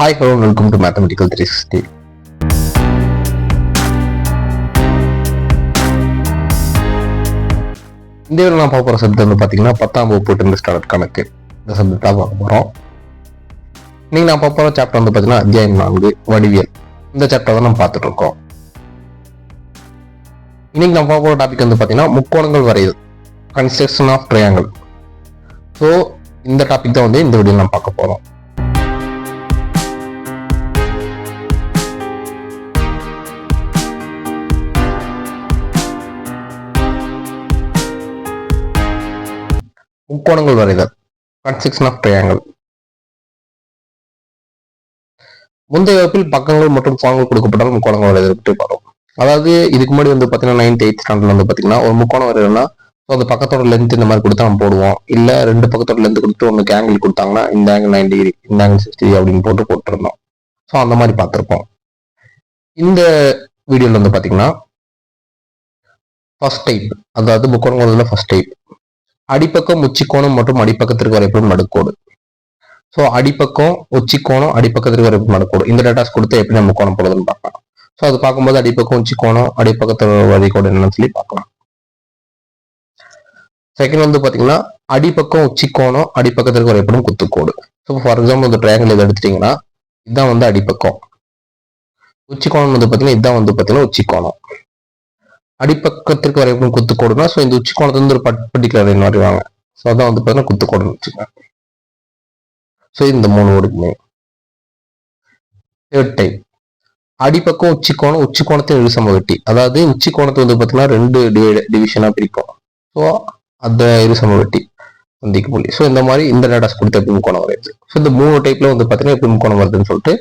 Hi hello welcome to mathematical three sixty இந்த வீடியோ நான் பார்க்க போகிற சப்ஜெக்ட் வந்து பார்த்தீங்கன்னா பத்தாம் வகுப்பு டென்த் ஸ்டாண்டர்ட் கணக்கு இந்த சப்ஜெக்டாக பார்க்க போகிறோம் நீங்கள் நான் பார்க்க போகிற சாப்டர் வந்து பார்த்தீங்கன்னா அத்தியாயம் நான்கு வடிவியல். இந்த சாப்டர் தான் நம்ம பார்த்துட்டு இருக்கோம். இன்னைக்கு நம்ம பார்க்க போகிற டாபிக் வந்து பார்த்தீங்கன்னா முக்கோணங்கள் வரையுது கன்ஸ்ட்ரக்ஷன் ஆஃப் ட்ரையாங்கல் ஸோ இந்த டாபிக் தான் வந்து இந்த வீடியோ நம்ம பார்க்க போகிறோம் முக்கோணங்கள் வரைதல். கன்ஸ்ட்ரக்ஷன் ஆஃப் ட்ரையாங்கல் முந்தைய வகுப்பில் பக்கங்கள் மற்றும் கோணங்கள் கொடுக்கப்பட்டால் முக்கோணங்கள் வரைதல் பற்றி பார்த்தோம் அதாவது இதுக்கு முன்னாடி வந்து பார்த்தீங்கன்னா நைன்த் எயித் ஸ்டாண்டர்ட் வந்து பார்த்தீங்கன்னா ஒரு முக்கோணம் வரையணும்னா ஸோ அந்த பக்கத்தோட லென்த் இந்த மாதிரி கொடுத்தா நம்ம போடுவோம். இல்லை ரெண்டு பக்கத்தோட லென்த் கொடுத்து ஒன்றுக்கு ஆங்கிள் கொடுத்தாங்கன்னா இந்த ஆங்கிள் நைன் டிகிரி இந்த ஆங்கிள் சிக்ஸ்டி அப்படின்னு போட்டு போட்டுருந்தோம். ஸோ அந்த மாதிரி பார்த்துருப்போம். இந்த வீடியோவில் வந்து பார்த்தீங்கன்னா ஃபர்ஸ்ட் டைப் அதாவது முக்கோணங்கள் ஃபர்ஸ்ட் டைப் அடிப்பக்கம் உச்சிக்கோணம் மற்றும் அடிப்பக்கத்திற்கு வரைப்படும் நடுக்கோடு. ஸோ அடிப்பக்கம் உச்சிக்கோணம் அடிப்பக்கத்திற்கு வரைப்படும் நடுக்கோடு. இந்த டேட்டாஸ் கொடுத்து எப்படி நம்ம கோணம் போடுறதுன்னு பார்க்கலாம். ஸோ அது பார்க்கும்போது அடிப்பக்கம் உச்சிக்கோணம் அடிப்பக்கத்தோட வரைக்கோடு என்னன்னு சொல்லி பார்க்கலாம். செகண்ட் வந்து பார்த்தீங்கன்னா அடிப்பக்கம் உச்சிக்கோணம் அடிப்பக்கத்திற்கு வரைப்படும் குத்துக்கோடு. ஸோ ஃபார் எக்ஸாம்பிள் இந்த ட்ரையாங்கிள் இதை எடுத்துட்டீங்கன்னா இதுதான் வந்து அடிப்பக்கம். உச்சிக்கோணம் வந்து பார்த்தீங்கன்னா இதுதான் வந்து பார்த்தீங்கன்னா உச்சிக்கோணம். அடிப்பக்கத்திற்கு வரைக்கும் குத்துக்கோடுனா ஸோ இந்த உச்சி கோணத்துல இருந்து ஒரு பர்டிகுலர் லைன் வரைவாங்க ஸோ அதான் வந்து பார்த்தீங்கன்னா குத்துக்கோடுன்னு வச்சுக்கோங்க. ஸோ இந்த மூணு ஓடுக்குமே தேர்ட் அடிப்பக்கம் உச்சி கோணம் உச்சி கோணத்தின் இருசம வெட்டி. அதாவது உச்சி கோணத்தை வந்து பார்த்தீங்கன்னா ரெண்டு டிவிஷனாக பிரிக்கும் ஸோ அந்த இருசம வெட்டி சந்திக்க முடியும். ஸோ இந்த மாதிரி இந்த டேட்டாஸ் கொடுத்து எப்படி முக்கோணம் வருது ஸோ இந்த மூணு டைப்ல வந்து பார்த்தீங்கன்னா எப்படி முக்கோணம் வருதுன்னு சொல்லிட்டு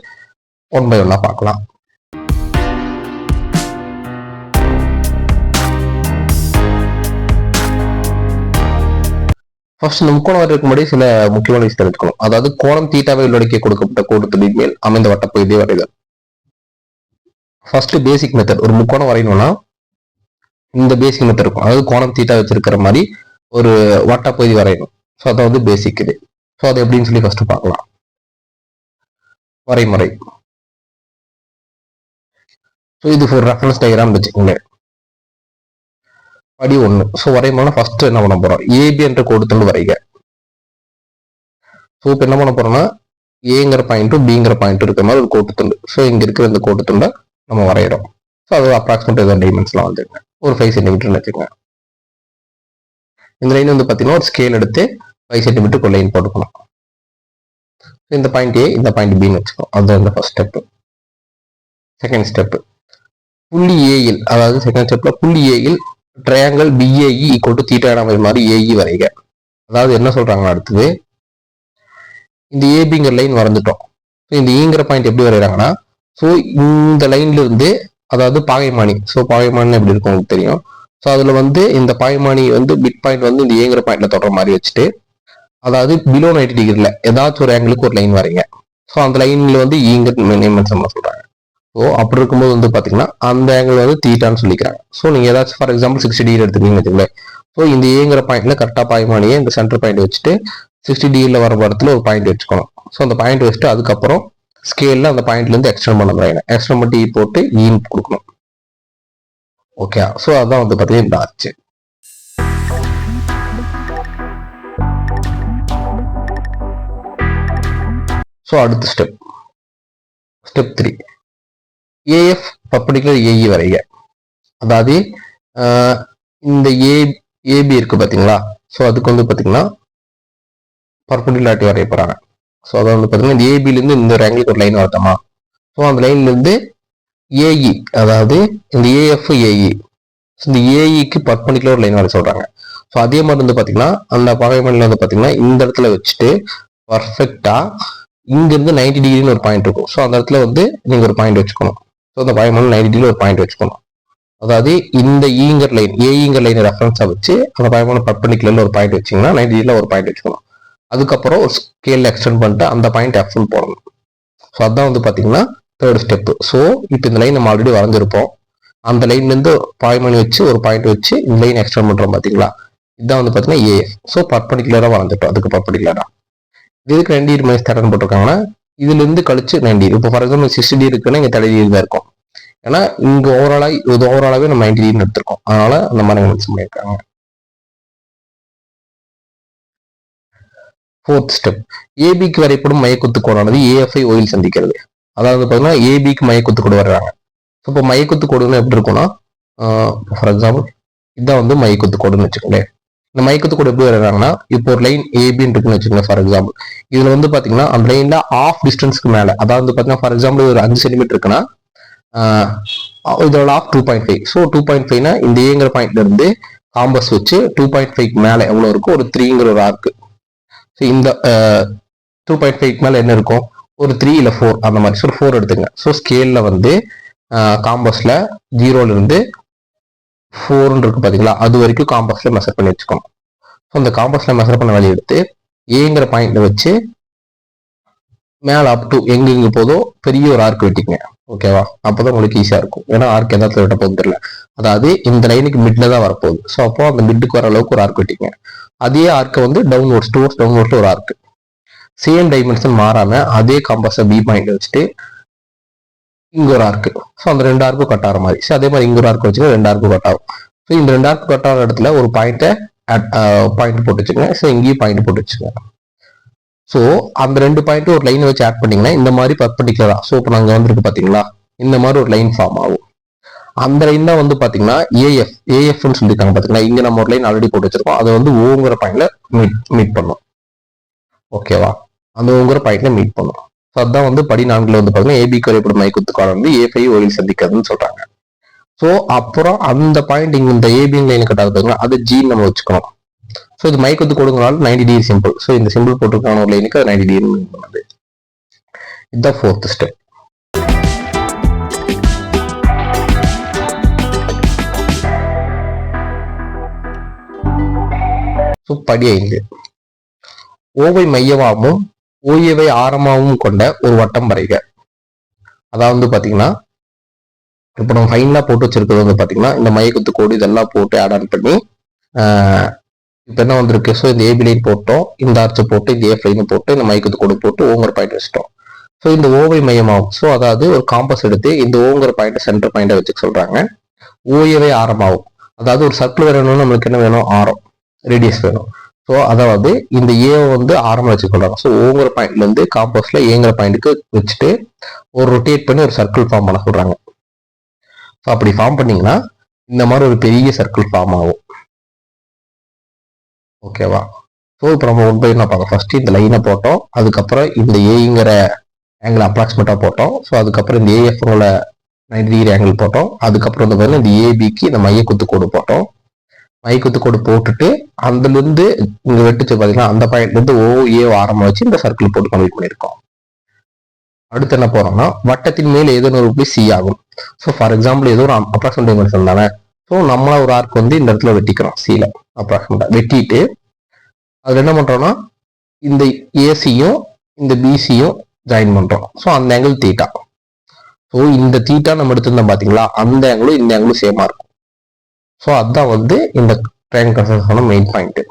ஒன் பை ஒன்னாக பார்க்கலாம். ஃபர்ஸ்ட் இந்த முக்கோணம் வரைக்கும் முன்னாடி சில முக்கியமான விஷயம் தெரிஞ்சுக்கணும். அதாவது கோணம் தீட்டாவை உள்ளடக்கிய கொடுக்கப்பட்ட கோட்டுத்தடின் மேல் அமைந்த வட்டப்பகுதி வரைதல். ஃபர்ஸ்ட் பேசிக் மெத்தட் ஒரு முக்கோணம் வரையணும்னா இந்த பேசிக் மெத்தட் இருக்கும். அதாவது கோணம் தீட்டா வச்சிருக்கிற மாதிரி ஒரு வட்டப்பகுதி வரையணும். ஸோ அதை வந்து பேசிக் இது. ஸோ அது எப்படின்னு சொல்லி ஃபர்ஸ்ட் பார்க்கலாம். வரைமுறை. ஸோ இது ஒரு ரெஃபரன்ஸ் டயக்ராம் வச்சுக்கோங்களேன். படி ஒன்று ஸோ வரையும்போது ஃபர்ஸ்ட் என்ன பண்ண போறோம்? ஏபி என்ற கொடுத்துட்டு வரைக. ஸோ இப்போ என்ன பண்ண போறோம்னா ஏங்கிற பாயிண்ட்டும் பிங்கிற பாயிண்ட் இருக்கிற மாதிரி ஒரு கோட்டுத்துண்டு ஸோ இங்க இருக்கிற இந்த கோட்டுத்துண்டை நம்ம வரைகிறோம் ஸோ அது அப்ராக்சிமேட் எதாவது டைமென்ஷன்லாம் வந்துருங்க. ஒரு ஃபைவ் சென்டிமீட்டர்னு வச்சுக்கோங்க. இந்த லைன் வந்து பார்த்தீங்கன்னா ஒரு ஸ்கேல் எடுத்து ஃபைவ் சென்டிமீட்டருக்கு லைன் போட்டுக்கணும். இந்த பாயிண்ட் ஏ இந்த பாயிண்ட் பின்னு வச்சுக்கணும் அதுதான் இந்த ஃபர்ஸ்ட் ஸ்டெப் செகண்ட் ஸ்டெப் புள்ளி ஏயில் அதாவது செகண்ட் ஸ்டெப்ல புள்ளி ஏயில் triangle PAE equal to theta மாதிரி ஏஇ வரைக. அதாவது என்ன சொல்றாங்க அடுத்தது? இந்த ஏபிங்கிற லைன் வரைஞ்சிட்டோம் ஸோ இந்த e ஈங்கிற பாயிண்ட் எப்படி வரைகிறாங்கன்னா ஸோ இந்த லைன்ல இருந்து அதாவது பாகைமானி ஸோ பாகைமானி எப்படி இருக்கும் உங்களுக்கு தெரியும்? ஸோ அதில் வந்து இந்த பாய்மானி வந்து பிட் பாயிண்ட் வந்து இந்த ஏங்கிற பாயிண்ட்ல தொடர மாதிரி வச்சுட்டு அதாவது பிலோ நைன்டி டிகிரியில் ஏதாச்சும் ஒரு ஆங்கிளுக்கு ஒரு லைன் வரைங்க. ஸோ அந்த லைனில் வந்து e ஈங்கிற நேம் சொல்கிறாங்க ஸோ அப்படி இருக்கும்போது வந்து பார்த்தீங்கன்னா அந்த ஆங்கிள் வந்து தீட்டான்னு சொல்லிக்கிறாங்க. ஸோ நீங்கள் ஏதாச்சும் ஃபார் எக்ஸாம்பிள் சிக்ஸ்டி டிகிரி எடுத்துக்கிங்கன்னு வச்சுக்கோங்களேன். ஸோ இந்த ஏங்கிற பாயிண்ட்ல கரெக்டாக பாயமானியே இந்த சென்டர் பாயிண்ட் வச்சுட்டு சிக்ஸ்டி டிகிரியில் வர படத்தில் ஒரு பாயிண்ட் வச்சுக்கணும். ஸோ அந்த பாயிண்ட் வச்சுட்டு அதுக்கப்புறம் ஸ்கேலில் அந்த பாயிண்ட்லேருந்து எக்ஸ்டெண்ட் பண்ண முடியாது எக்ஸ்டெண்ட் பண்ணி போட்டு e ஈன் கொடுக்கணும். ஓகே ஸோ அதான் வந்து பார்த்தீங்கன்னா இந்த ஆச்சு. ஸோ அடுத்த step step three AF perpendicular AE வரைக. அதாவது இந்த ஏ ஏபி இருக்கு பார்த்தீங்களா ஸோ அதுக்கு வந்து பார்த்தீங்கன்னா பர்படிகுலாரிட்டி வரைய போகிறாங்க ஸோ அதை வந்து பார்த்தீங்கன்னா இந்த ஏபிலேருந்து இந்த இந்த ஆங்கிளுக்கு ஒரு லைன் வரட்டமா ஸோ அந்த லைன்லேருந்து ஏஇ அதாவது இந்த ஏஎஃப் ஏஇ இந்த ஏஇக்கு பர்பண்டிகுலர் ஒரு லைன் வர சொல்கிறாங்க ஸோ அதே மாதிரி வந்து பார்த்தீங்கன்னா அந்த பகைமணில வந்து பார்த்தீங்கன்னா இந்த இடத்துல வச்சுட்டு பர்ஃபெக்டாக இங்கேருந்து நைன்டி டிகிரின்னு ஒரு பாயிண்ட் இருக்கும். ஸோ அந்த இடத்துல வந்து நீங்கள் ஒரு பாயிண்ட் வச்சுக்கணும். ஸோ அந்த பாயமான நைன்டி டிகிரி ஒரு பாயிண்ட் வச்சுக்கணும். அதாவது இந்த ஈங்கர் லைன் ஏஇங்கர் லைன் ரெஃபரன்ஸாக வச்சு அந்த பாயமான பர்பண்டிகுலரில் ஒரு பாயிண்ட் வச்சீங்கன்னா நைன்டி டிகிரில ஒரு பாயிண்ட் வச்சுக்கணும். அதுக்கப்புறம் ஒரு ஸ்கேல்ல எக்ஸ்டெண்ட் பண்ணிட்டு அந்த பாயிண்ட் எஃப்எல் போடணும். ஸோ அதான் வந்து பார்த்தீங்கன்னா தேர்ட் ஸ்டெப்பு ஸோ இப்போ இந்த லைன் நம்ம ஆல்ரெடி வரைஞ்சிருப்போம். அந்த லைன்லேருந்து பாய்மணி வச்சு ஒரு பாயிண்ட் வச்சு இந்த லைன் எக்ஸ்டெண்ட் பண்ணுறோம் பார்த்தீங்களா இதான் வந்து பார்த்தீங்கன்னா ஏஎஃப் ஸோ பர்பண்டிகுலராக வரைஞ்சிட்டோம். அதுக்கு பர்பண்டிகுலராக இதுக்கு ரெண்டு மைனஸ் தேர்ட்னு போட்டிருக்காங்கன்னா இதுல இருந்து கழிச்சு நைன்டி. இப்போ ஃபார் எக்ஸாம்பிள் சிக்ஸ்டி டி இருக்குன்னா இங்க தேர்ட்டி டிகிரி தான் இருக்கும். ஏன்னா இங்க ஓவராலா இது ஓவராலாவே நம்ம நைன்டி டிகிரி எடுத்திருக்கோம். அதனால அந்த மாதிரி மென்ஷன் பண்ணியிருக்காங்க ஃபோர்த் ஸ்டெப் ஏபிக்கு வரைப்படும் மையக்குத்து கோடானது ஏஎஃப்ஐ ஓயில் சந்திக்கிறது. அதாவது பார்த்தீங்கன்னா ஏபிக்கு மையக்குத்து கோடு வர்றாங்க. ஸோ இப்போ மையக்குத்து கோடுன்னு எப்படி இருக்கும்னா ஃபார் எக்ஸாம்பிள் இதான் வந்து மையக்குத்து கோடுன்னு வச்சுக்கோங்களேன். இந்த மயக்கத்து கூட எப்படி வர்றாங்கன்னா இப்போ ஒரு லைன் ஏபின்னு இருக்குன்னு வச்சுக்கோங்க ஃபார் எக்ஸாம்பிள் இதுல வந்து பாத்தீங்கன்னா அந்த லைன்ல ஆஃப் டிஸ்டன்ஸ்க்கு மேல அதாவது பாத்தீங்கன்னா ஃபார் எக்ஸாம்பிள் ஒரு அஞ்சு சென்டிமீட்டர் இருக்குன்னா இதோட half two point five so two point ஃபைவ்னா இந்த ஏங்கிற பாயிண்ட்ல இருந்து காம்பஸ் வச்சு டூ பாயிண்ட் ஃபைவ் மேல எவ்வளவு இருக்கும் ஒரு த்ரீங்கிற ஒரு ஆர்க்கு ஸோ இந்த டூ பாயிண்ட் ஃபைவ் மேல என்ன இருக்கும்? ஒரு த்ரீ இல்லை ஃபோர் அந்த மாதிரி. ஸோ ஃபோர் எடுத்துங்க ஸோ ஸ்கேலில் வந்து காம்பஸில் ஜீரோல இருந்து ஃபோர்னு இருக்கு பார்த்தீங்களா அது வரைக்கும் காம்பஸில் மெஷர் பண்ணி வச்சுக்கணும் ஸோ அந்த காம்பஸில் மெஷர் பண்ண வேலையை எடுத்து ஏங்கிற பாயிண்ட்ல வச்சு மேலே அப் டு எங்க எங்க போதோ பெரிய ஒரு ஆர்க் வெட்டிங்க ஓகேவா அப்போதான் உங்களுக்கு ஈஸியாக இருக்கும். ஏன்னா ஆர்க் எந்த இடத்துல போகுது தெரியல. அதாவது இந்த லைனுக்கு மிட்ல தான் வரப்போகுது. ஸோ அப்போ அந்த மிட்டுக்கு வர அளவுக்கு ஒரு ஆர்க் வெட்டிங்க அதே ஆர்க்கை வந்து டவுன்வோர்ட்ஸ் டூவர்ஸ் டவுன்வர்ட்ல ஒரு ஆர்க் சேம் டைமென்ஷன் மாறாம அதே காம்பஸை பி பாயிண்ட் வச்சுட்டு இங்க ஒரு ஆர்க்கு ஸோ அந்த ரெண்டு ஆர்க்கும் கட் ஆகிற மாதிரி. ஸோ அதே மாதிரி இங்கே ஒரு ஆர்க்கு வச்சுக்கோங்க ரெண்டு ஆர்க்கும் கட் ஆகும் ஸோ இந்த ரெண்டு ஆர்க்கு கட் ஆகிற இடத்துல ஒரு பாயிண்ட்டை பாயிண்ட் போட்டு வச்சுக்கோங்க. ஸோ இங்கேயும் பாயிண்ட் போட்டு வச்சுக்கோங்க. ஸோ அந்த ரெண்டு பாயிண்ட்டும் ஒரு லைன் வச்சு ஆட் பண்ணீங்கன்னா இந்த மாதிரி பர்பண்டிகுலராக ஸோ இப்போ நாங்கள் வந்திருக்கு பார்த்தீங்களா இந்த மாதிரி ஒரு லைன் ஃபார்ம் ஆகும். அந்த லைன் தான் வந்து பார்த்தீங்கன்னா ஏஎஃப் ஏஎஃப்னு சொல்லியிருக்காங்க பார்த்தீங்களா இங்கே நம்ம ஒரு லைன் ஆல்ரெடி போட்டு வச்சிருக்கோம். அதை வந்து ஓங்கிற பாயிண்ட்ல மீட் மீட் பண்ணும். ஓகேவா அந்த ஓங்கிற பாயிண்ட்ல மீட் பண்ணும். ஸோ அதுதான் வந்து படி நான்கில் வந்து பார்த்தீங்கன்னா ஏபி குறைப்படும் மைக்குத்துக்கான வந்து ஏ ஃபைவ் ஒயில் சந்திக்கிறதுன்னு சொல்றாங்க. ஸோ அப்புறம் அந்த பாயிண்ட் இங்கே இந்த ஏபின் லைன் கட்டாது பார்த்தீங்கன்னா அது ஜி நம்ம வச்சுக்கணும். ஸோ இது மைக்குத்து கொடுங்கனால நைன்டி டிகிரி சிம்பிள் ஸோ இந்த சிம்பிள் போட்டிருக்கான ஒரு லைனுக்கு அது நைன்டி டிகிரி மீன் பண்ணுது. இதுதான் ஃபோர்த் ஸ்டெப் ஸோ படி ஐந்து. ஓவை மையமாகவும் ஓயவை ஆரமாகவும் கொண்ட ஒரு வட்டம் வரைக. அதாவது வந்து பாத்தீங்கன்னா இப்போ நம்ம ஃபைனலாக போட்டு வச்சிருக்கிறது வந்து பாத்தீங்கன்னா இந்த மயக்கத்து கோடு இதெல்லாம் போட்டு ஆட் ஆன் பண்ணி இப்போ என்ன வந்திருக்கு? ஸோ இந்த ஏபி லைன் போட்டோம் இந்த ஆர்ச்சு போட்டு இந்த ஏ லைன் போட்டு இந்த மயக்கத்து கோடு போட்டு ஓங்கர் பாயிண்ட் வச்சிட்டோம். ஸோ இந்த ஓவை மையமாகும். ஸோ அதாவது ஒரு காம்பஸ் எடுத்து இந்த ஓங்கர் பாயிண்ட் சென்டர் பாயிண்டை வச்சுக்க சொல்றாங்க. ஓயவை ஆரமாகும். அதாவது ஒரு சர்க்கிள் வேணும்னு நம்மளுக்கு என்ன வேணும்? ஆரம். ரேடியஸ் வேணும். ஸோ அதாவது இந்த ஏ வந்து ஆரம்பம் வச்சுக்கொள்றாங்க ஸோ ஒவ்வொரு பாயிண்ட்ல இருந்து காம்பஸ்ல ஏங்கிற பாயிண்ட்டுக்கு வச்சுட்டு ஒரு ரொட்டேட் பண்ணி ஒரு சர்க்கிள் ஃபார்ம் பண்ண சொல்றாங்க. ஸோ அப்படி ஃபார்ம் பண்ணீங்கன்னா இந்த மாதிரி ஒரு பெரிய சர்க்கிள் ஃபார்ம் ஆகும். ஓகேவா ஸோ இப்போ நம்ம ஒன் பை நான் பார்க்கலாம். ஃபர்ஸ்ட் இந்த லைனை போட்டோம். அதுக்கப்புறம் இந்த ஏங்கிற ஆங்கிள் அப்ராக்சிமேட்டாக போட்டோம். ஸோ அதுக்கப்புறம் இந்த ஏஎஃப்ங்கள நைன்டி டிகிரி ஆங்கிள் போட்டோம். அதுக்கப்புறம் வந்து பார்த்தீங்கன்னா இந்த ஏபிக்கு இந்த மைய குத்து கோடு போட்டோம். மைக்குத்து கோடு போட்டுட்டு அதுலேருந்து இங்கே வெட்டுச்சு பார்த்தீங்கன்னா அந்த பாயிண்ட்லேருந்து ஓ ஏ ஆரம்பம் வச்சு இந்த சர்க்கிள் போட்டு கம்ப்ளீட் பண்ணியிருக்கோம். அடுத்து என்ன போகிறோம்னா வட்டத்தின் மேல் ஏதோ ஒரு புள்ளி சி ஆகும். ஸோ ஃபார் எக்ஸாம்பிள் ஏதோ ஒரு அப்ராக்சிமேட் டைமென்ஷன் தானே? ஸோ நம்மளா ஒரு ஆர்க் வந்து இந்த இடத்துல வெட்டிக்கிறோம் சில அப்ராக்சிமேட்டாக வெட்டிட்டு அதில் என்ன பண்ணுறோம்னா இந்த ஏசியும் இந்த பிசியும் ஜாயின் பண்ணுறோம் ஸோ அந்த ஆங்கிள் தீட்டா ஸோ இந்த தீட்டா நம்ம எடுத்திருந்தோம் பார்த்தீங்களா அந்த ஆங்கிளும் இந்த ஆங்கிளும் சேமா இருக்கும். ஸோ அதுதான் வந்து இந்த ட்ரைன் கன்ஸ்ட்ரக்ஷனோட மெயின் பாயிண்ட்டு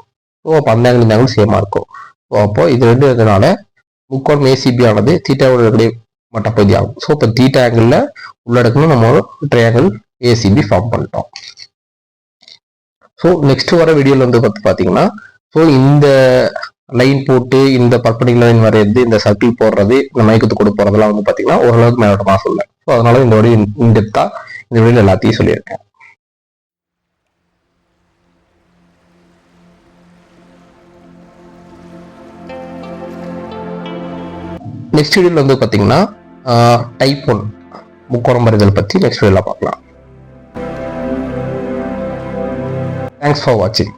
ஸோ அப்போ அந்த ஆங்கிள் இந்த ஆங்கிள் சேமாக இருக்கும். ஸோ அப்போ இது ரெண்டு இருக்கிறதுனால முக்கோணம் ஏசிபி ஆனது தீட்டாவோட இருக்கிற மட்டப்பகுதி ஆகும். ஸோ இப்போ தீட்டா ஆங்கிளில் உள்ளடக்கணும் நம்ம ஒரு ட்ரையாங்கிள் ஏசிபி ஃபார்ம் பண்ணிட்டோம். ஸோ நெக்ஸ்ட் வர வீடியோவில் வந்து பார்த்து பார்த்தீங்கன்னா ஸோ இந்த லைன் போட்டு இந்த பர்பனிங் லைன் வரையிறது இந்த சர்க்கிள் போடுறது இந்த மயக்கத்து கூட போடுறதெல்லாம் வந்து பார்த்தீங்கன்னா ஓரளவுக்கு மேலோட்டமாக சொல்லேன் ஸோ அதனால இந்த வழி இன்டெப்த்தாக இந்த வழியில் எல்லாத்தையும் சொல்லியிருக்கேன். நெக்ஸ்ட் வீடியோவில் வந்து பார்த்தீங்கன்னா டைப் ஒன் முக்கோணம் வரைதல் பற்றி நெக்ஸ்ட் வீடியோவில் பார்க்கலாம். தேங்க்ஸ் ஃபார் வாட்சிங்